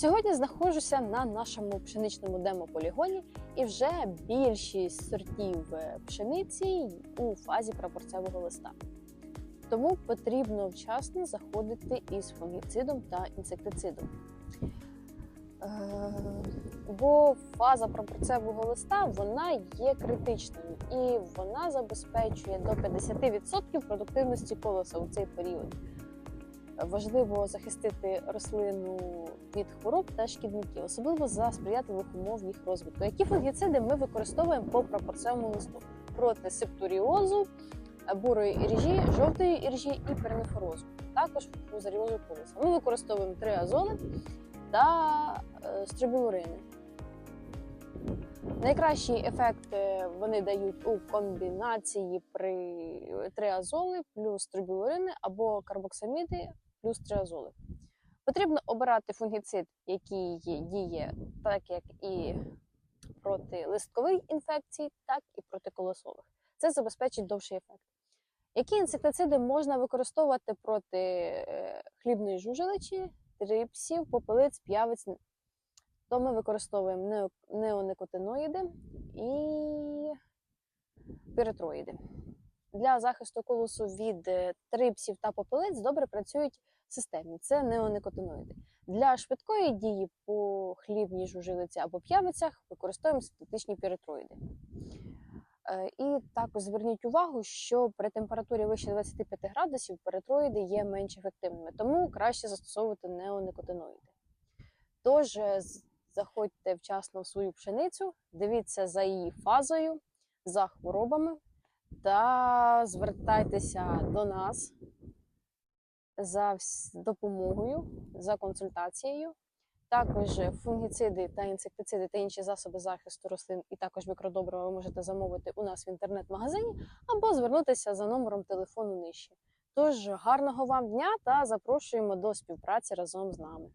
Сьогодні знаходжуся на нашому пшеничному демополігоні, і вже більшість сортів е, пшениці у фазі прапорцевого листа. Тому потрібно вчасно заходити із фунгіцидом та інсектицидом. Е, Бо фаза прапорцевого листа вона є критичною і вона забезпечує до 50% продуктивності колоса у цей період. Важливо захистити рослину від хвороб та шкідників, особливо за сприятливих умов їх розвитку. Які фунгіциди ми використовуємо по прапорцевому листу проти септоріозу, бурої іржі, жовтої іржі і пернифорозу, також фузаріозу колоса. Ми використовуємо триазоли та е, стрибілурини. Найкращий ефект е, вони дають у комбінації при триазоли плюс трибілурини або карбоксаміди плюс триазоли. Потрібно обирати фунгіцид, який діє так, як і проти листкових інфекцій, так і проти колосових. Це забезпечить довший ефект. Які інсектициди можна використовувати проти е, хлібної жужеличі, трипсів, попелиць, п'явиць? То ми використовуємо нео- неоникотиноїди і піретроїди. Для захисту колосу від е, трипсів та попелиць добре працюють системні це неоникотиноїди. Для швидкої дії по хлібній жужелиці або п'явицях використовуємо синтетичні піретроїди. Е, І також зверніть увагу, що при температурі вище 25 градусів перетроїди є менш ефективними, тому краще застосовувати неоникотиноїди. Тож е, заходьте вчасно в свою пшеницю, дивіться за її фазою, за хворобами та звертайтеся до нас за допомогою, за консультацією. Також фунгіциди та інсектициди та інші засоби захисту рослин, і також мікродобрива ви можете замовити у нас в інтернет-магазині або звернутися за номером телефону нижче. Тож гарного вам дня та запрошуємо до співпраці разом з нами.